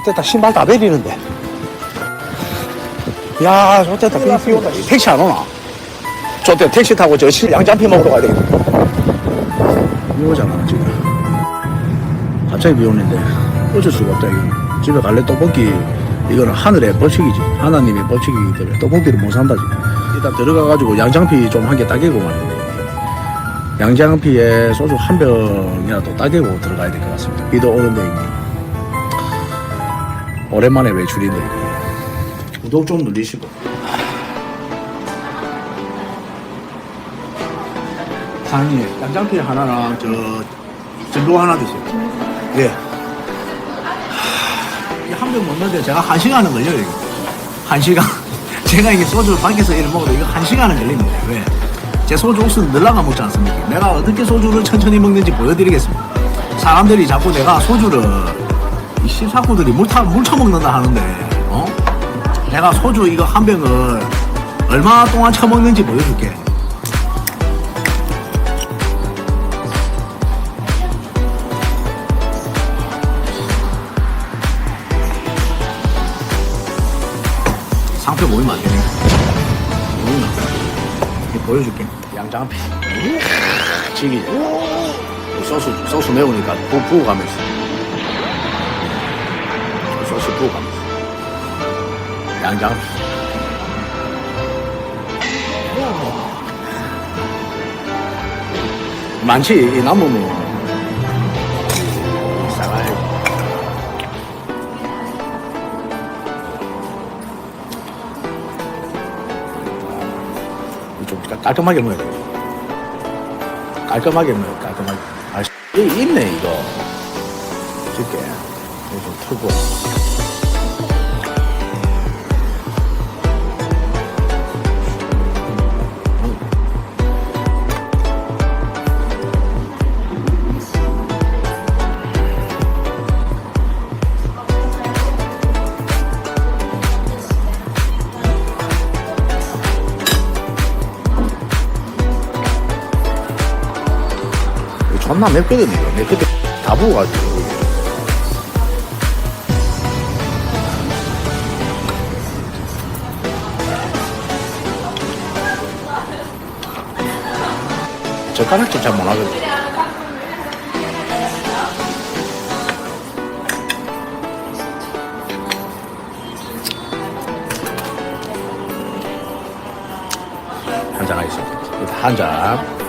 좋겠다. 신발 다 베리는데. 야, 좋겠다. 비, 비 온다. 택시 안 오나? 좋대. 택시 타고 저실 양장피 먹으러 가야 되겠다. 비 오잖아, 지금. 갑자기 비 오는데 어쩔 수가 없다, 이거. 집에 갈래 떡볶이, 이거는 하늘의 법칙이지. 하나님의 법칙이기 때문에 떡볶이를 못 산다, 지금. 일단 들어가가지고 양장피 좀 한 개 따개고 말인데. 양장피에 소주 한 병이라도 따개고 들어가야 될 것 같습니다. 비도 오는데, 이미. 오랜만에 외출인데 구독 좀 누르시고 사장님 양장피 하나랑 저 전도 하나 주세요 예. 한병 먹는데 제가 한 시간은 걸려요 이거 한 시간 제가 이게 소주를 밖에서 이를 먹어도 이거 한 시간은 걸립니다 왜? 제 소주 옥수수 늘라가 먹지 않습니까? 내가 어떻게 소주를 천천히 먹는지 보여드리겠습니다 사람들이 자꾸 내가 소주를 이 시사구들이 물, 타, 물 처먹는다 하는데, 어? 내가 소주 이거 한 병을 얼마 동안 처먹는지 보여줄게. 상표 모이면 안 되네. 이거 보여줄게. 양장피. 지기. 소스, 소스 매우니까 부, 부어가면서. 소스 부어가면서. 양장피. 많지, 이 나무 뭐. 싸가지. 좀 깔끔하게 먹어야 돼. 깔끔하게 먹어, 깔끔하게. 아, 씨, 이 있네, 이거. 줄게. 이거 좀 틀고. 존나 맵거든, 이거. 내 그때 다 부어가지고. 젓가락질 잘 못하거든. 한잔 하겠습니다. 일단 한 잔.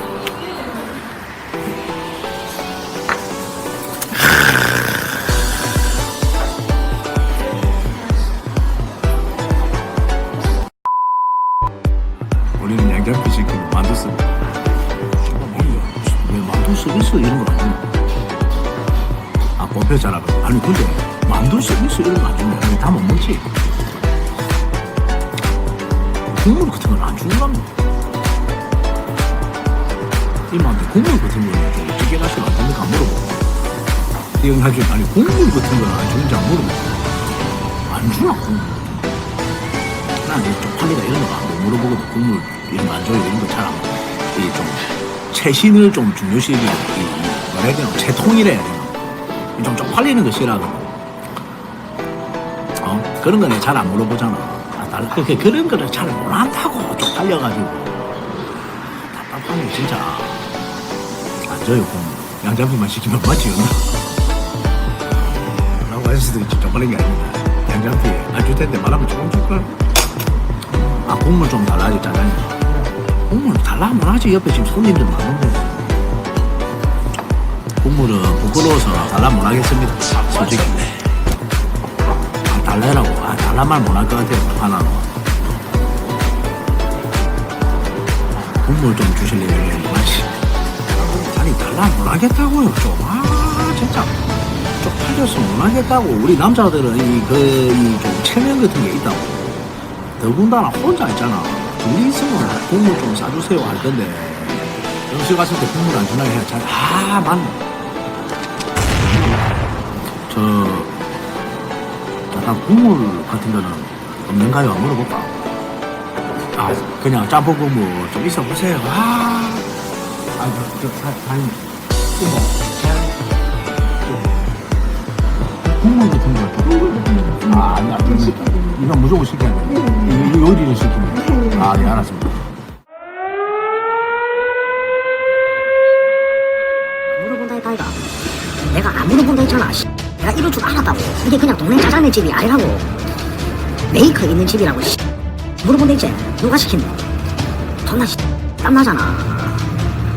아, 뽀페 잘하고. 아니, 근데 만두 서비스 이런 거 아니면 아니, 다못 먹지? 국물 같은 건 안 주는갑니? 이모한테 국물 같은 거는 좀 찌개 맛이 안 됩니까? 물어보고. 이 형나중에 아니, 국물 같은 거는 안 주는지 안 물어보고. 안 주나, 국물. 나는 이 쪽팔리다 이런 거안 물어보거든. 국물 이런 거안 줘요. 이런 거 잘안 먹어. 이좀 최신을 좀 중요시 여기고, 이, 이 뭐라 해야 되나, 채통이라 해야 되나. 좀 쪽팔리는 거 싫어하거든. 어? 그런 거는 잘안 물어보잖아. 아, 달, 그렇게 그런 거를 잘 못한다고 쪽팔려가지고. 답답하네, 진짜. 안 줘요, 국물. 양장피만 시키면 맞지, 요 라고 할 수도 있지. 쪽팔린 게 아닙니다. 양장피 안줄 텐데 말하면 조금 줄걸? 아 국물 좀 달라지 짜장이 국물 달라면 하지 옆에 지금 손님들 많은데 국물은 부끄러워서 달라 못 하겠습니다. 솔직히. 아, 달래라고. 아 달라 말 못할 것 같아요 하나는 국물 좀 주실래요 맛이 아니 달라 못 하겠다고요 좀 아 진짜. 쪽팔려서 못 하겠다고. 우리 남자들은 이 그 이좀 체면 같은 게 있다고. 더군다나 혼자 있잖아. 둘이 있으면 국물 좀 싸주세요 할 건데, 영수 갔을 때 국물 안 주나 해야 잘, 아, 맞네. 저, 약간 국물 같은 거는 없는가요? 물어볼까? 아, 그냥 짬뽕 국물 좀 있어 보세요. 아, 아, 저, 저, 사, 사장님. 이거, 국물 같은 거. 아, 아니, 아니. 이건 무조건 시켜야 돼. 이거 요리를 시키면. 아, 네, 알았습니다. 물어본다 했다 이가 내가 안 물어본다 했잖아 씨. 내가 이럴 줄 알았다고 이게 그냥 동네 짜장면 집이 아니라고 메이커 있는 집이라고 씨. 물어본다 했지 누가 시킨대 존나 씨. 땀나잖아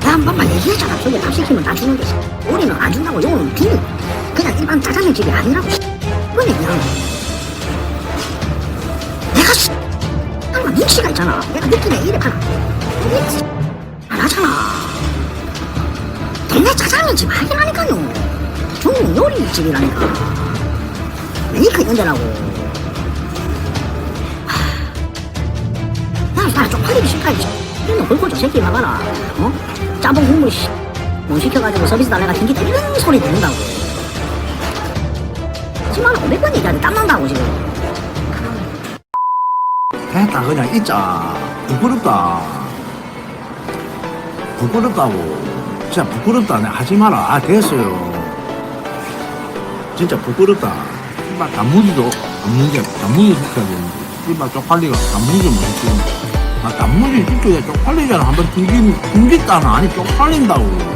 내가 한 번만 얘기했잖아 저기 밥 시키면 다 주는데 씨. 우리는 안 준다고 요거는 주 그냥 일반 짜장면 집이 아니라고 씨. 얘기하는 거야 내가 씨. 항상 눈치가 있잖아 내가 느낌에 이래 씨. 안 하잖아 동네 짜장면 집 아니라니까요. 중국 요리집이라니까. 메이커 있는 데라고. 하, 야, 나 쪽팔리기 싫다, 이 이놈 저 새끼 봐봐라. 어? 짬뽕 국물, 씨. 못 시켜가지고 서비스 달래가 튕기다 이런 소리 듣는다고. 10만원 500번 얘기하는데 땀난다고, 지금. 됐다, 그냥 있자. 부끄럽다. 부끄럽다고. 진짜 부끄럽다. 하지 마라. 아, 됐어요. 진짜 부끄럽다. 이발 단무지도 게 단무지 시켜야 되는데. 이발 쪽팔리가 단무지 못 시키는 아, 단무지 이쪽에 쪽팔리잖아. 한번 튕긴, 튕겼다나. 아니, 쪽팔린다고.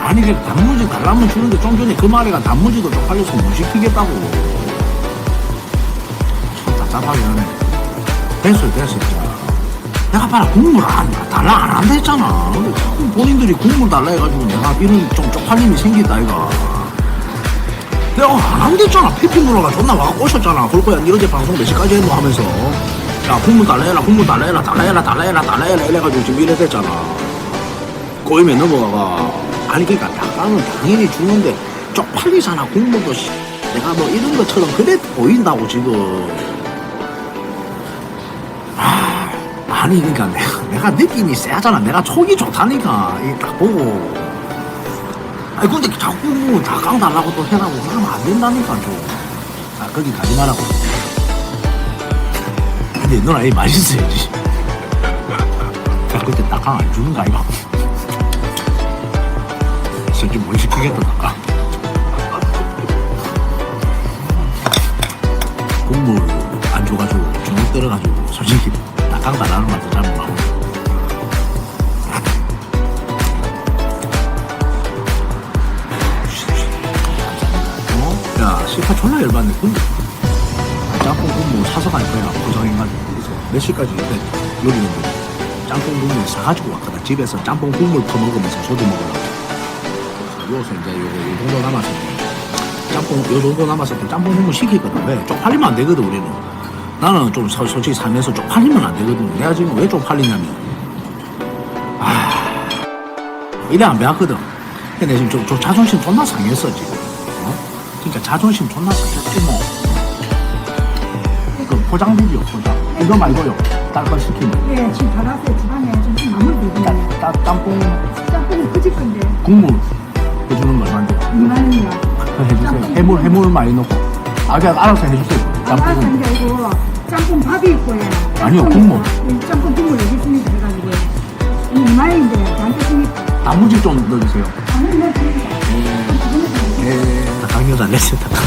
아니, 그 단무지 달라면 주는데 좀 전에 그 말이가 단무지도 쪽팔려서 못 시키겠다고. 참 답답하게 하네. 됐어요. 진짜. 내가 봐라, 국물 안, 달라 안 한다 했잖아. 근데 자꾸 본인들이 국물 달라 해가지고 내가 이런 좀 쪽팔림이 생긴다, 이가. 내가 안 한다 했잖아. 피피 누나가 존나 와 오셨잖아. 그럴 거야, 이런 제 방송 몇 시까지 했노 하면서. 야, 국물 달라 해라, 국물 달라 해라, 달라 해라, 달라 해라, 달라 해라, 이래가지고 지금 이래 됐잖아. 꼬임에 넘어가가. 아니, 그니까, 닭강은 당연히 주는데, 쪽팔리잖아, 국물도. 씨. 내가 뭐 이런 것처럼 그래 보인다고, 지금. 아니 그러니까 내가, 내가 느낌이 세잖아. 내가 촉이 좋다니까. 이딱 보고. 아니 근데 자꾸 뭐 닭강 달라고 또 해라고 그러면 안 된다니까 좀아 거기 가지 말라고. 근데 누나 이 맛있어야지. 야 그때 닭강 안 주는 거 아이가? 솔직히 못 시키겠다 닭강? 국물 안 줘가지고 주먹 떨어가지고 솔직히 닭강 달라는 맛도 잘못 나오네 어? 야 시파 졸라 열받네 근데 짬뽕 국물 사서 갈 거야. 고정해가지고 그래서 몇 시까지 이때 요리는데 짬뽕 국물 사가지고 왔거든 집에서 짬뽕 국물 퍼먹으면서 소주 먹으려고. 그래서 요새 이제 요거 요 정도 남았을 때 짬뽕 요 정도 남았을 때 짬뽕 국물 시키거든. 왜? 쪽팔리면 안 되거든 우리는 나는 좀 서- 솔직히 살면서 쪽팔리면 안 되거든 내가 지금 왜 쪽팔리냐면. 아 이래 안 배웠거든. 근데 지금 좀, 좀 자존심 존나 상했어 지금. 어? 진짜 자존심 존나 상했지 뭐. 그 포장비디오 포장. 이거 말고요. 딴거 시키면. 예, 지금 받았어요. 주방에 좀 마무리 짜, 되거든요. 짜, 짬뽕 짬뽕이 커질 건데, 국물 해주는 거 얼마인데 2만 원이요. 그거 해주세요. 해물 해물 많이 넣고. 아 그냥 알아서 해주세요. 알아서 짬뽕 한게 아니고, 짬뽕 밥이 있고요. 아니요, 국물. 짬뽕 국물 여기 있습니다. 그래가지고. 이 2만원인데, 저한테 주니까. 단무지 좀 넣어주세요 아무리 넣어드립니다. 예, 닭강 여자 냈어요, 닭강.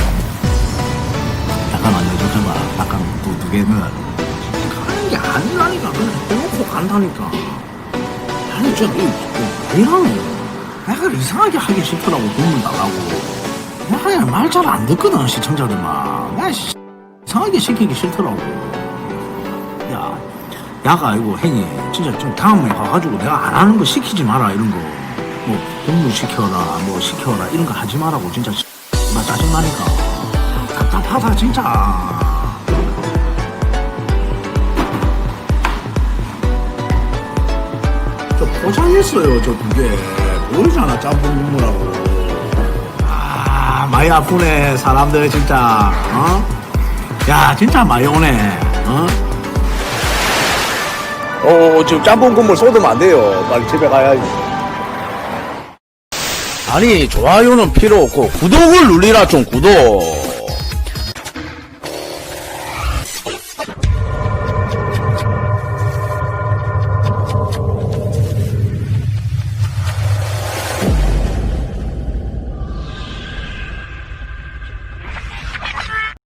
닭강 안 넣어줬잖아. 닭강 두, 두 개는. 가는 게 아니라니까. 그냥 해놓고 간다니까. 아니, 저, 이, 이, 이러네. 내가 이상하게 하기 싫더라고, 국물 달라고. 내가 그냥 말잘 안 듣거든, 시청자들만. 내가 씨, 이상하게 시키기 싫더라고. 야, 야가 아니고, 행이. 진짜 좀 다음에 가가지고 내가 안 하는 거 시키지 마라, 이런 거. 뭐 국물 시켜라 뭐 시켜라 이런 거 하지 말라고 진짜 씨, 나 짜증나니까 답답하다 진짜 저 포장했어요 저 두 개 모르잖아 짬뽕 국물하고 아 많이 아프네 사람들 진짜 어? 야 진짜 많이 오네. 어? 어 지금 짬뽕 국물 쏟으면 안 돼요. 빨리 집에 가야지. 아니 좋아요는 필요 없고 구독을 눌리라 좀 구독